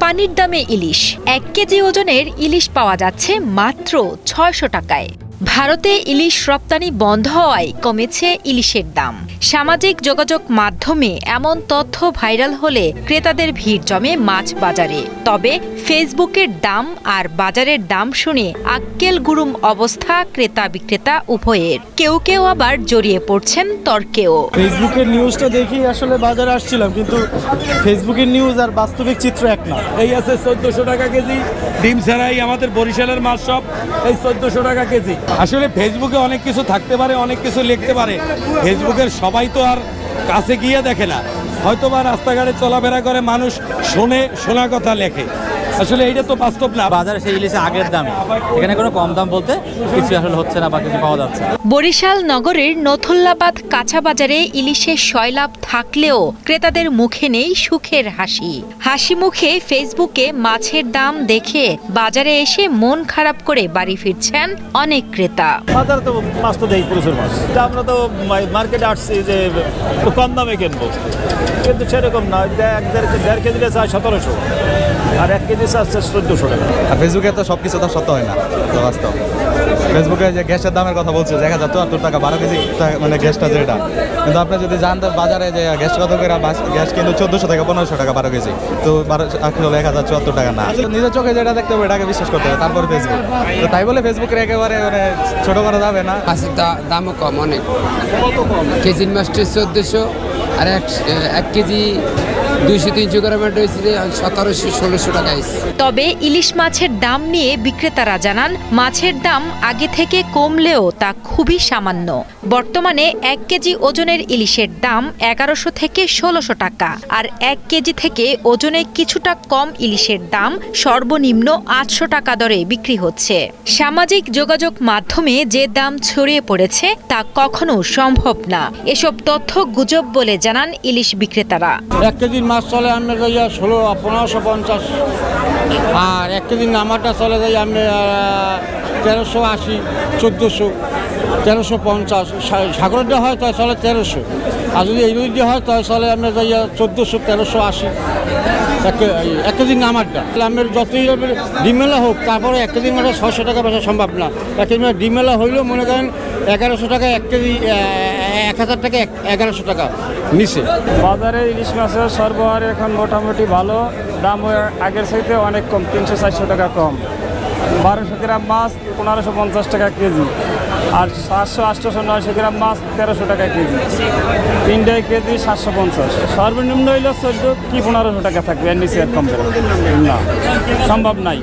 পানির দামে ইলিশ। এক কেজি ওজনের ইলিশ পাওয়া যাচ্ছে মাত্র ছয়শো টাকায়। ভারতে ইলিশ রপ্তানি বন্ধ হওয়ায় কমেছে ইলিশের দাম। সামাজিক যোগাযোগ মাধ্যমে এমন তথ্য ভাইরাল হলে ক্রেতাদের ভিড় জমে মাছ বাজারে। তবে ফেসবুকের দাম আর বাজারের দাম শুনে আক্কেল গুরুম অবস্থা ক্রেতা বিক্রেতা উভয়ের। কেউ কেউ আবার জড়িয়ে পড়ছেন তর্কেও। ফেসবুকের নিউজটা দেখি আসলে বাজারে আসছিলাম কিন্তু ফেসবুকের নিউজ আর বাস্তবিক চিত্র এক না। এই আছে চোদ্দশো টাকা কেজি ডিম ছাড়াই আমাদের বরিশালের মাছ সব এই চোদ্দশো টাকা কেজি। আসলে ফেসবুকে অনেক কিছু থাকতে পারে, অনেক কিছু লিখতে পারে। ফেসবুকের সবাই তো আর কাছে গিয়ে দেখে না। হয়তো বা রাস্তাঘাটে চলাফেরা করে মানুষ শোনে, শোনা কথা লেখে। আসলে এইটা তো বাস্তব না। বাজারে সেই ইলিশে আগের দামে। এখানে কোনো কম দাম বলতে কিছু আসলে হচ্ছে না বা কিছু পাওয়া যাচ্ছে। বরিশাল নগরের নথুল্লাবাদ কাঁচা বাজারে ইলিশের সয়লাভ থাকলেও ক্রেতাদের মুখে নেই সুখের হাসি। হাসি মুখে ফেসবুকে মাছের দাম দেখে বাজারে এসে মন খারাপ করে বাড়ি ফিরছেন অনেক ক্রেতা। বাজারে তো মাছ তো দেই প্রচুর মাছ। আমরা তো মার্কেটে আসছি যে কম দামে কিনবো। কিন্তু সেরকম না দেড় কেজি চাই সতেরোশো। আর এক কেজি চাচ্ছে চোদ্দোশো টাকা। আর ফেসবুকে তো সব কিছু তো সত্য হয় না বাস্তব। ফেসবুকে যে গ্যাসের দামের কথা বলছে দেখা যাচ্ছে চুয়াত্তর টাকা বারো কেজি টা- মানে গ্যাসটা যেটা। কিন্তু আপনি যদি জানতেন বাজারে যে গ্যাস কত করে গ্যাস কিন্তু চোদ্দোশো থেকে পনেরোশো টাকা বারো কেজি। তো বারো আসলে এক হাজার চুয়াত্তর টাকা না। আসলে নিজের চোখে যেটা দেখতে হবে এটাকে বিশ্বাস করতে হবে তারপরে ফেসবুক। তো তাই বলে ফেসবুকের একেবারে মানে ছোট করা যাবে না? মাছের দামও কম অনেক। কেজির মাছটা চোদ্দোশো আর এক এক কেজি দুইশো তিনশো গ্রামের রয়েছে সতেরোশো ষোলোশো টাকা তবে ইলিশ মাছের দাম নিয়ে বিক্রেতারা জানান মাছের দাম আগে থেকে কমলেও তা খুবই সামান্য। বর্তমানে এক কেজি ওজনের ইলিশের দাম এগারোশো থেকে ষোলোশো টাকা আর এক কেজি থেকে ওজনে কিছুটা কম ইলিশের দাম সর্বনিম্ন আটশো টাকা দরে বিক্রি হচ্ছে। সামাজিক যোগাযোগ মাধ্যমে যে দাম ছড়িয়ে পড়েছে তা কখনো সম্ভব না। এসব তথ্য গুজব বলে জানান ইলিশ বিক্রেতারা। এক কেজির মাছ চলে আমি যাই ষোলো, পনেরোশো পঞ্চাশ। আর এক দিন নামাটা চলে যাই আমি তেরোশো আশি, চোদ্দোশো। তেরোশো পঞ্চাশ। সা- সাগরের দিয়ে হয় তাই চলে তেরোশো। আর যদি এই দিয়ে হয় তাই চলে আমরা যাই চোদ্দোশো, তেরোশো আশি। এক কে- এই এক কেজির নামারটা আমের যতই ডিমেলা হোক, তারপরে এক কেজির মাঠে ছয়শো টাকা বেচা সম্ভব না। এক কেজি ডিমেলা হইলেও মনে করেন এগারোশো টাকা, এক কেজি এক হাজার টাকা এগারোশো টাকা নিচে। বাজারে ইলিশ মাছের সরবরাহ এখন মোটামুটি ভালো। দাম আগের চাইতে অনেক কম, তিনশো, চারশো টাকা কম। বারোশো গ্রাম মাছ পনেরোশো পঞ্চাশ টাকা কেজি। আর সাতশো আটশোশো নয়শো গ্রাম মাছ তেরোশো টাকা কেজি। তিনটায় কেজি সাতশো পঞ্চাশ। সর্বনিম্ন হইলে চোদ্দ কি পনেরোশো টাকা থাকবে? এর নিচে কম। না, সম্ভব নাই।